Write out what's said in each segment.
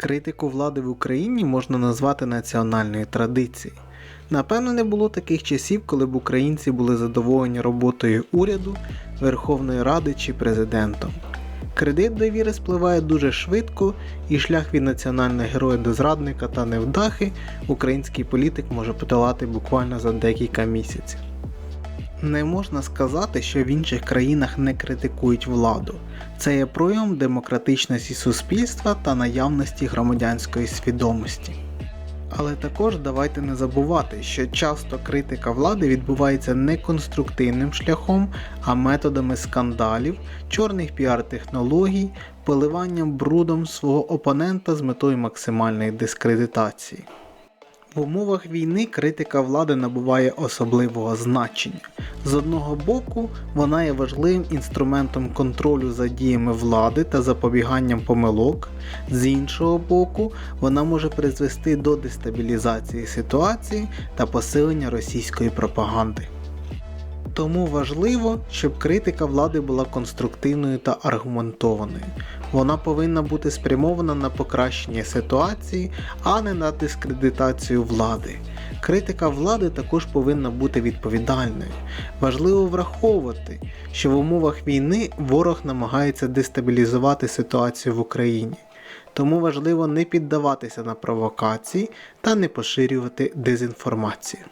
Критику влади в Україні можна назвати національною традицією. Напевно, не було таких часів, коли б українці були задоволені роботою уряду, Верховної Ради чи президентом. Кредит довіри спливає дуже швидко, і шлях від національного героя до зрадника та невдахи український політик може подолати буквально за декілька місяців. Не можна сказати, що в інших країнах не критикують владу. Це є проявом демократичності суспільства та наявності громадянської свідомості. Але також давайте не забувати, що часто критика влади відбувається не конструктивним шляхом, а методами скандалів, чорних піар-технологій, поливанням брудом свого опонента з метою максимальної дискредитації. В умовах війни критика влади набуває особливого значення. З одного боку, вона є важливим інструментом контролю за діями влади та запобіганням помилок, з іншого боку, вона може призвести до дестабілізації ситуації та посилення російської пропаганди. Тому важливо, щоб критика влади була конструктивною та аргументованою. Вона повинна бути спрямована на покращення ситуації, а не на дискредитацію влади. Критика влади також повинна бути відповідальною. Важливо враховувати, що в умовах війни ворог намагається дестабілізувати ситуацію в Україні. Тому важливо не піддаватися на провокації та не поширювати дезінформацію.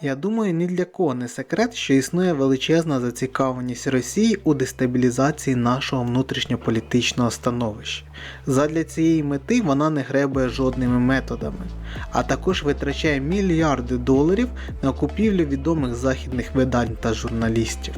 Я думаю, ні для кого не секрет, що існує величезна зацікавленість Росії у дестабілізації нашого внутрішньополітичного становища. Задля цієї мети вона не гребує жодними методами, а також витрачає мільярди доларів на купівлю відомих західних видань та журналістів.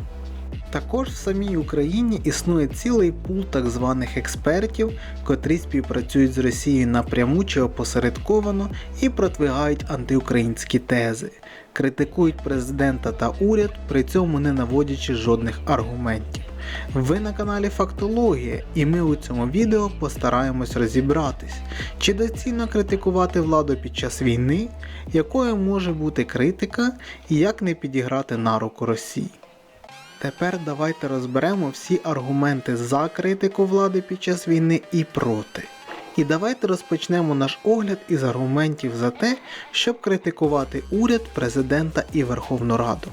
Також в самій Україні існує цілий пул так званих експертів, котрі співпрацюють з Росією напряму чи опосередковано і продвигають антиукраїнські тези, критикують президента та уряд, при цьому не наводячи жодних аргументів. Ви на каналі Фактологія, і ми у цьому відео постараємось розібратись, чи доцільно критикувати владу під час війни, якою може бути критика і як не підіграти на руку Росії. Тепер давайте розберемо всі аргументи за критику влади під час війни і проти. І давайте розпочнемо наш огляд із аргументів за те, щоб критикувати уряд, президента і Верховну Раду.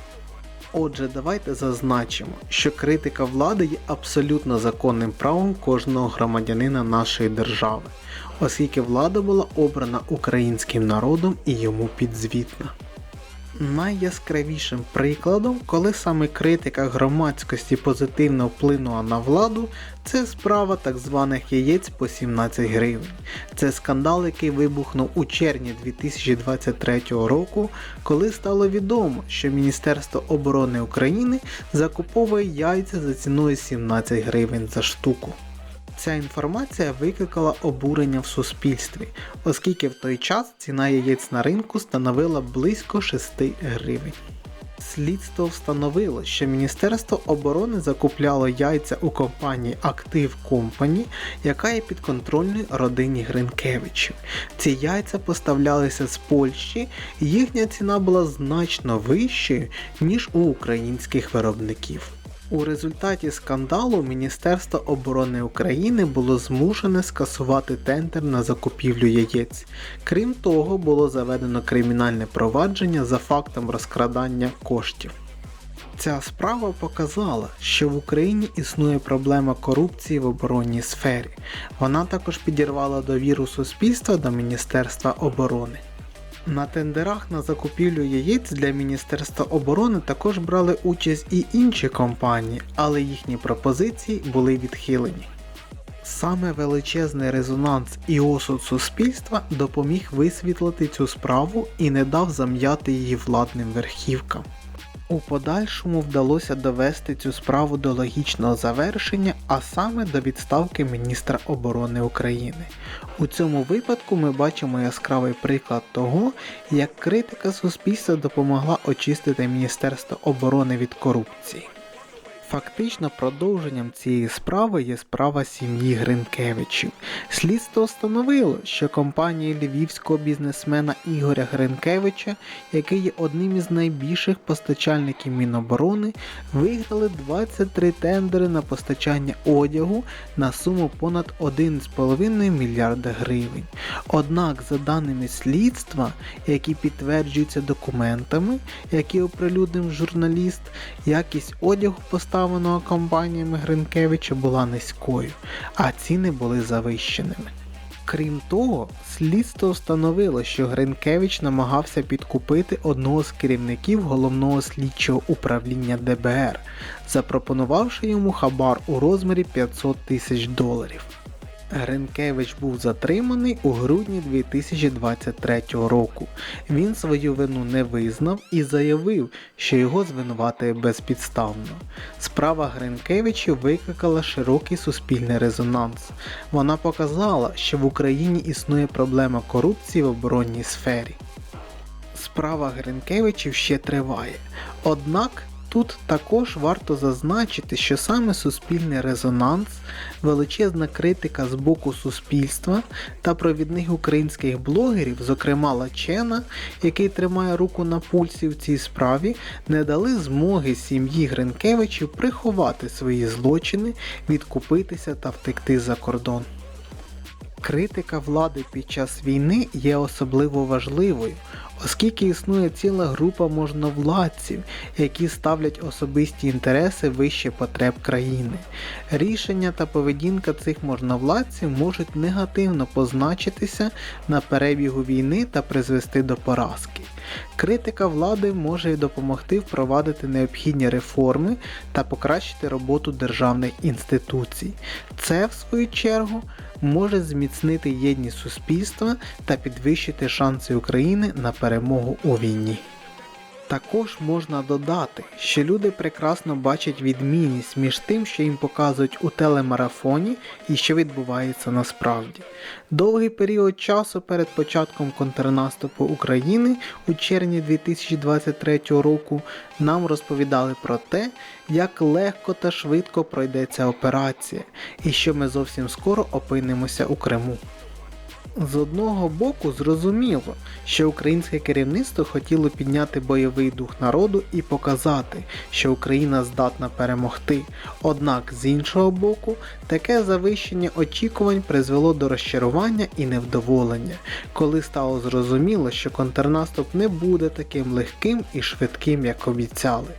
Отже, давайте зазначимо, що критика влади є абсолютно законним правом кожного громадянина нашої держави, оскільки влада була обрана українським народом і йому підзвітна. Найяскравішим прикладом, коли саме критика громадськості позитивно вплинула на владу, це справа так званих яєць по 17 гривень. Це скандал, який вибухнув у червні 2023 року, коли стало відомо, що Міністерство оборони України закуповує яйця за ціною 17 гривень за штуку. Ця інформація викликала обурення в суспільстві, оскільки в той час ціна яєць на ринку становила близько 6 гривень. Слідство встановило, що Міністерство оборони закупляло яйця у компанії Active Company, яка є підконтрольною родині Гринкевичів. Ці яйця поставлялися з Польщі, їхня ціна була значно вищою, ніж у українських виробників. У результаті скандалу Міністерство оборони України було змушене скасувати тендер на закупівлю яєць. Крім того, було заведено кримінальне провадження за фактом розкрадання коштів. Ця справа показала, що в Україні існує проблема корупції в оборонній сфері. Вона також підірвала довіру суспільства до Міністерства оборони. На тендерах на закупівлю яєць для Міністерства оборони також брали участь і інші компанії, але їхні пропозиції були відхилені. Саме величезний резонанс і осуд суспільства допоміг висвітлити цю справу і не дав зам'яти її владним верхівкам. У подальшому вдалося довести цю справу до логічного завершення, а саме до відставки міністра оборони України. У цьому випадку ми бачимо яскравий приклад того, як критика суспільства допомогла очистити Міністерство оборони від корупції. Фактично продовженням цієї справи є справа сім'ї Гринкевичів. Слідство встановило, що компанія львівського бізнесмена Ігоря Гринкевича, який є одним із найбільших постачальників Міноборони, виграли 23 тендери на постачання одягу на суму понад 1,5 мільярда гривень. Однак, за даними слідства, які підтверджуються документами, які оприлюднив журналіст, якість одягу поставленого компаніями Гринкевича була низькою, а ціни були завищеними. Крім того, слідство встановило, що Гринкевич намагався підкупити одного з керівників головного слідчого управління ДБР, запропонувавши йому хабар у розмірі 500 тисяч доларів. Гринкевич був затриманий у грудні 2023 року. Він свою вину не визнав і заявив, що його звинуватує безпідставно. Справа Гринкевича викликала широкий суспільний резонанс. Вона показала, що в Україні існує проблема корупції в оборонній сфері. Справа Гринкевичів ще триває. Однак Тут також варто зазначити, що саме суспільний резонанс, величезна критика з боку суспільства та провідних українських блогерів, зокрема Лачена, який тримає руку на пульсі в цій справі, не дали змоги сім'ї Гринкевичів приховати свої злочини, відкупитися та втекти за кордон. Критика влади під час війни є особливо важливою, оскільки існує ціла група можновладців, які ставлять особисті інтереси вище потреб країни. Рішення та поведінка цих можновладців можуть негативно позначитися на перебігу війни та призвести до поразки. Критика влади може допомогти впровадити необхідні реформи та покращити роботу державних інституцій. Це, в свою чергу, може зміцнити єдність суспільства та підвищити шанси України на перемогу у війні. Також можна додати, що люди прекрасно бачать відмінність між тим, що їм показують у телемарафоні і що відбувається насправді. Довгий період часу перед початком контрнаступу України у червні 2023 року нам розповідали про те, як легко та швидко пройде ця операція, і що ми зовсім скоро опинимося у Криму. З одного боку, зрозуміло, що українське керівництво хотіло підняти бойовий дух народу і показати, що Україна здатна перемогти. Однак, з іншого боку, таке завищення очікувань призвело до розчарування і невдоволення, коли стало зрозуміло, що контрнаступ не буде таким легким і швидким, як обіцяли.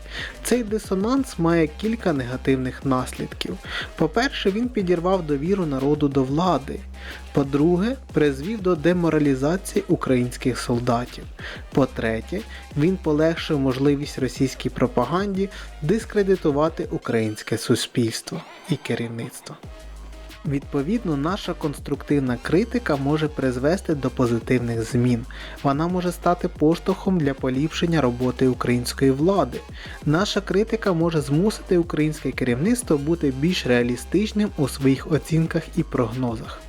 Цей дисонанс має кілька негативних наслідків. По-перше, він підірвав довіру народу до влади. По-друге, призвів до деморалізації українських солдатів. По-третє, він полегшив можливість російській пропаганді дискредитувати українське суспільство і керівництво. Відповідно, наша конструктивна критика може призвести до позитивних змін. Вона може стати поштовхом для поліпшення роботи української влади. Наша критика може змусити українське керівництво бути більш реалістичним у своїх оцінках і прогнозах.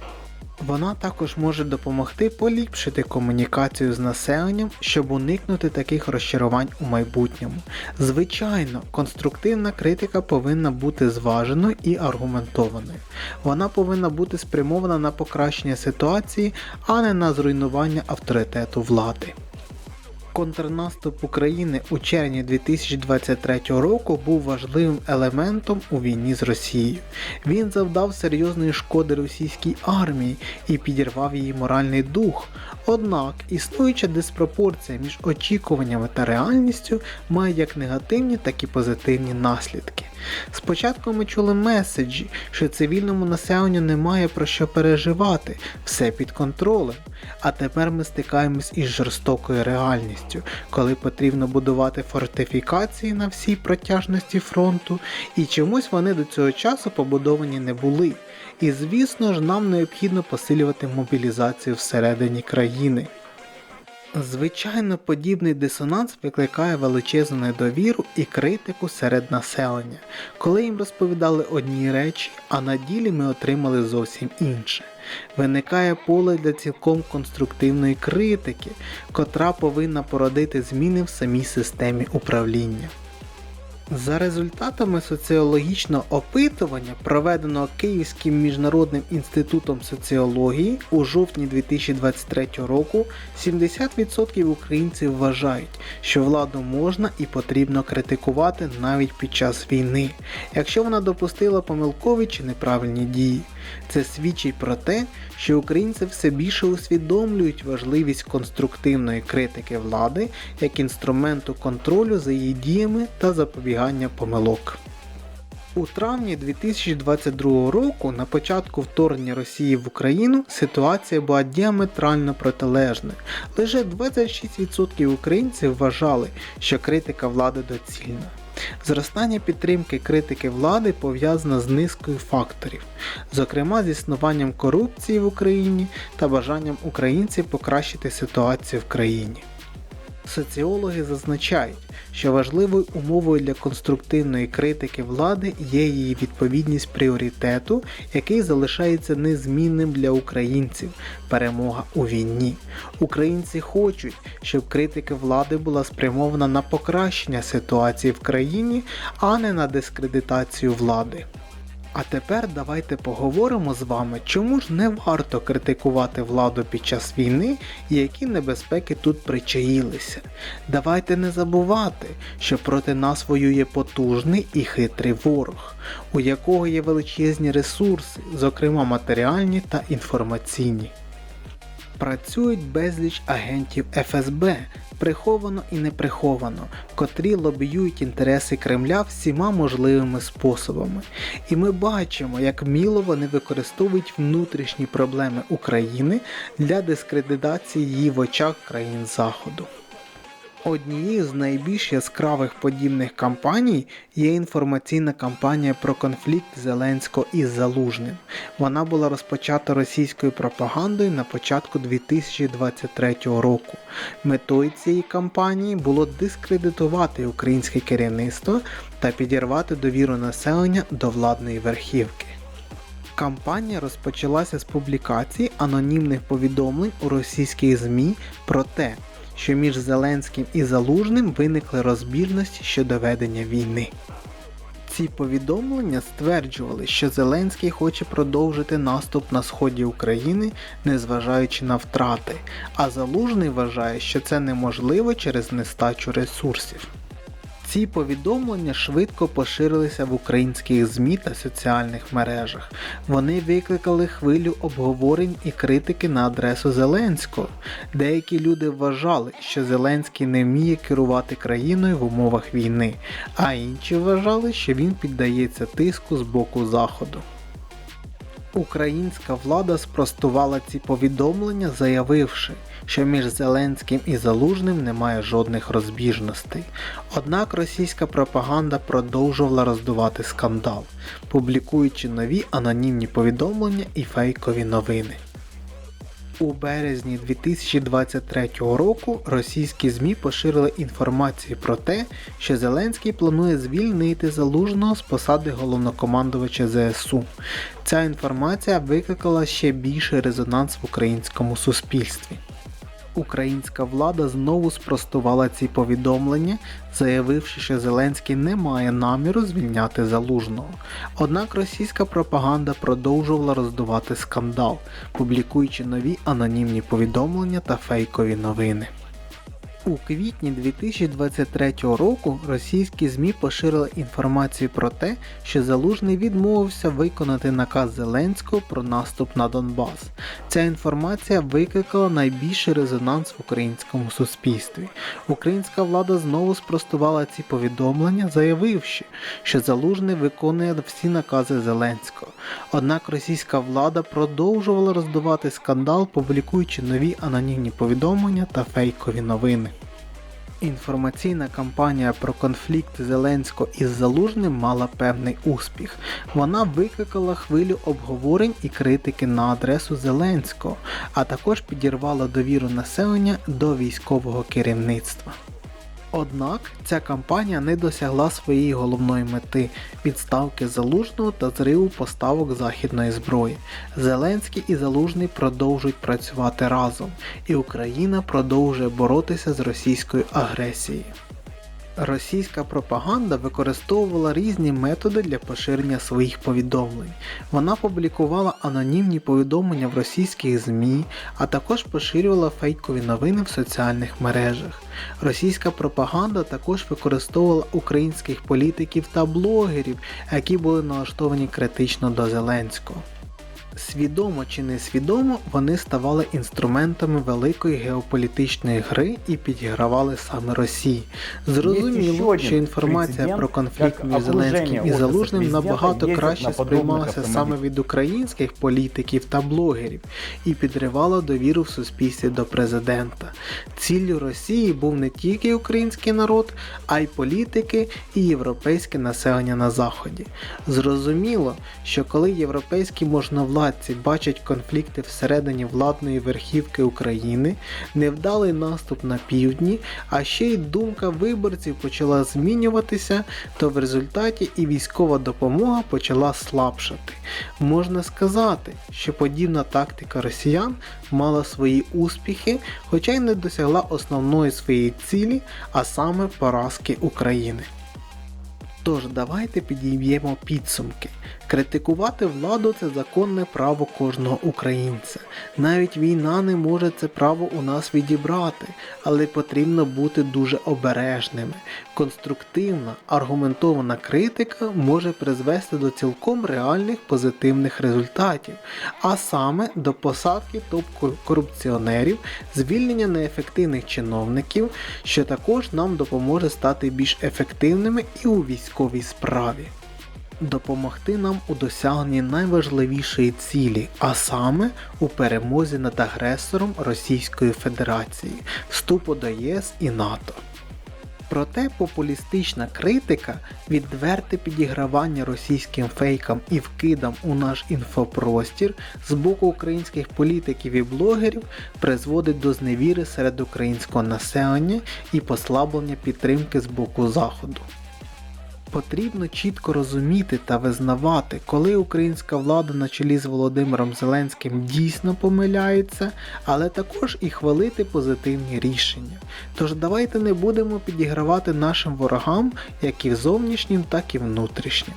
Вона також може допомогти поліпшити комунікацію з населенням, щоб уникнути таких розчарувань у майбутньому. Звичайно, конструктивна критика повинна бути зваженою і аргументованою. Вона повинна бути спрямована на покращення ситуації, а не на зруйнування авторитету влади контрнаступ України у червні 2023 року був важливим елементом у війні з Росією. Він завдав серйозної шкоди російській армії і підірвав її моральний дух. Однак існуюча диспропорція між очікуваннями та реальністю має як негативні, так і позитивні наслідки. Спочатку ми чули меседжі, що цивільному населенню немає про що переживати, все під контролем. А тепер ми стикаємось із жорстокою реальністю, коли потрібно будувати фортифікації на всій протяжності фронту, і чомусь вони до цього часу побудовані не були. І звісно ж нам необхідно посилювати мобілізацію всередині країни. Звичайно, подібний дисонанс викликає величезну недовіру і критику серед населення, коли їм розповідали одні речі, а на ділі ми отримали зовсім інше. Виникає поле для цілком конструктивної критики, котра повинна породити зміни в самій системі управління. За результатами соціологічного опитування, проведеного Київським міжнародним інститутом соціології у жовтні 2023 року, 70% українців вважають, що владу можна і потрібно критикувати навіть під час війни, якщо вона допустила помилкові чи неправильні дії. Це свідчить про те, що українці все більше усвідомлюють важливість конструктивної критики влади як інструменту контролю за її діями та запобігання помилок. У травні 2022 року, на початку вторгнення Росії в Україну, ситуація була діаметрально протилежною. Лише 26% українців вважали, що критика влади доцільна. Зростання підтримки критики влади пов'язано з низкою факторів, зокрема з існуванням корупції в Україні та бажанням українців покращити ситуацію в країні. Соціологи зазначають, що важливою умовою для конструктивної критики влади є її відповідність пріоритету, який залишається незмінним для українців перемога у війні. Українці хочуть, щоб критика влади була спрямована на покращення ситуації в країні, а не на дискредитацію влади. А тепер давайте поговоримо з вами, чому ж не варто критикувати владу під час війни і які небезпеки тут причаїлися. Давайте не забувати, що проти нас воює потужний і хитрий ворог, у якого є величезні ресурси, зокрема матеріальні та інформаційні. Працюють безліч агентів ФСБ, приховано і неприховано, котрі лобіюють інтереси Кремля всіма можливими способами. І ми бачимо, як міло вони використовують внутрішні проблеми України для дискредитації її в очах країн Заходу. Однією з найбільш яскравих подібних кампаній є інформаційна кампанія про конфлікт Зеленського із Залужним. Вона була розпочата російською пропагандою на початку 2023 року. Метою цієї кампанії було дискредитувати українське керівництво та підірвати довіру населення до владної верхівки. Кампанія розпочалася з публікації анонімних повідомлень у російських ЗМІ про те, що між Зеленським і Залужним виникли розбірності щодо ведення війни. Ці повідомлення стверджували, що Зеленський хоче продовжити наступ на сході України, незважаючи на втрати, а Залужний вважає, що це неможливо через нестачу ресурсів. Ці повідомлення швидко поширилися в українських ЗМІ та соціальних мережах. Вони викликали хвилю обговорень і критики на адресу Зеленського. Деякі люди вважали, що Зеленський не вміє керувати країною в умовах війни, а інші вважали, що він піддається тиску з боку Заходу. Українська влада спростувала ці повідомлення, заявивши, що між Зеленським і Залужним немає жодних розбіжностей. Однак російська пропаганда продовжувала роздувати скандал, публікуючи нові анонімні повідомлення і фейкові новини. У березні 2023 року російські ЗМІ поширили інформацію про те, що Зеленський планує звільнити залужного з посади головнокомандувача ЗСУ. Ця інформація викликала ще більший резонанс в українському суспільстві українська влада знову спростувала ці повідомлення, заявивши, що Зеленський не має наміру звільняти залужного. Однак російська пропаганда продовжувала роздувати скандал, публікуючи нові анонімні повідомлення та фейкові новини. У квітні 2023 року російські ЗМІ поширили інформацію про те, що Залужний відмовився виконати наказ Зеленського про наступ на Донбас. Ця інформація викликала найбільший резонанс в українському суспільстві. Українська влада знову спростувала ці повідомлення, заявивши, що Залужний виконує всі накази Зеленського. Однак російська влада продовжувала роздувати скандал, публікуючи нові анонімні повідомлення та фейкові новини. Інформаційна кампанія про конфлікт Зеленського із Залужним мала певний успіх. Вона викликала хвилю обговорень і критики на адресу Зеленського, а також підірвала довіру населення до військового керівництва. Однак ця кампанія не досягла своєї головної мети відставки залужного та зриву поставок західної зброї. Зеленський і Залужний продовжують працювати разом, і Україна продовжує боротися з російською агресією. Російська пропаганда використовувала різні методи для поширення своїх повідомлень. Вона публікувала анонімні повідомлення в російських ЗМІ, а також поширювала фейкові новини в соціальних мережах. Російська пропаганда також використовувала українських політиків та блогерів, які були налаштовані критично до Зеленського. Свідомо чи несвідомо вони ставали інструментами великої геополітичної гри і підігравали саме Росії. Зрозуміло, що інформація про конфлікт між Зеленським і Залужним набагато краще сприймалася саме від українських політиків та блогерів і підривала довіру в суспільстві до президента. Ціллю Росії був не тільки український народ, а й політики і європейське населення на заході. Зрозуміло, що коли європейські можновладці бачать конфлікти всередині владної верхівки України, невдалий наступ на півдні, а ще й думка виборців почала змінюватися, то в результаті і військова допомога почала слабшати. Можна сказати, що подібна тактика росіян мала свої успіхи, хоча й не досягла основної своєї цілі, а саме поразки України. Тож давайте підіб'ємо підсумки. Критикувати владу це законне право кожного українця. Навіть війна не може це право у нас відібрати, але потрібно бути дуже обережними. Конструктивна, аргументована критика може призвести до цілком реальних позитивних результатів, а саме до посадки топ-корупціонерів, звільнення неефективних чиновників, що також нам допоможе стати більш ефективними і у військовій справі допомогти нам у досягненні найважливішої цілі, а саме у перемозі над агресором Російської Федерації, вступу до ЄС і НАТО. Проте популістична критика, відверте підігравання російським фейкам і вкидам у наш інфопростір з боку українських політиків і блогерів призводить до зневіри серед українського населення і послаблення підтримки з боку Заходу. Потрібно чітко розуміти та визнавати, коли українська влада на чолі з Володимиром Зеленським дійсно помиляється, але також і хвалити позитивні рішення. Тож давайте не будемо підігравати нашим ворогам, як і зовнішнім, так і внутрішнім.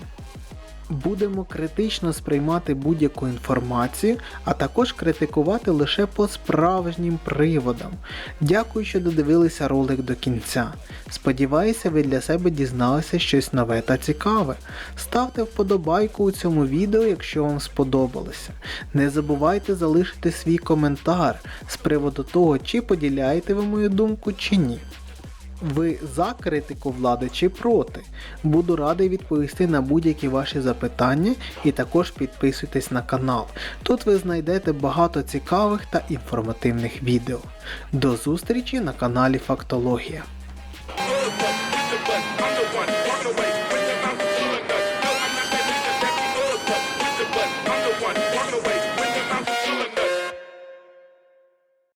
Будемо критично сприймати будь-яку інформацію, а також критикувати лише по справжнім приводам. Дякую, що додивилися ролик до кінця. Сподіваюся, ви для себе дізналися щось нове та цікаве. Ставте вподобайку у цьому відео, якщо вам сподобалося. Не забувайте залишити свій коментар з приводу того, чи поділяєте ви мою думку чи ні. Ви за критику влади чи проти? Буду радий відповісти на будь-які ваші запитання і також підписуйтесь на канал. Тут ви знайдете багато цікавих та інформативних відео. До зустрічі на каналі Фактологія.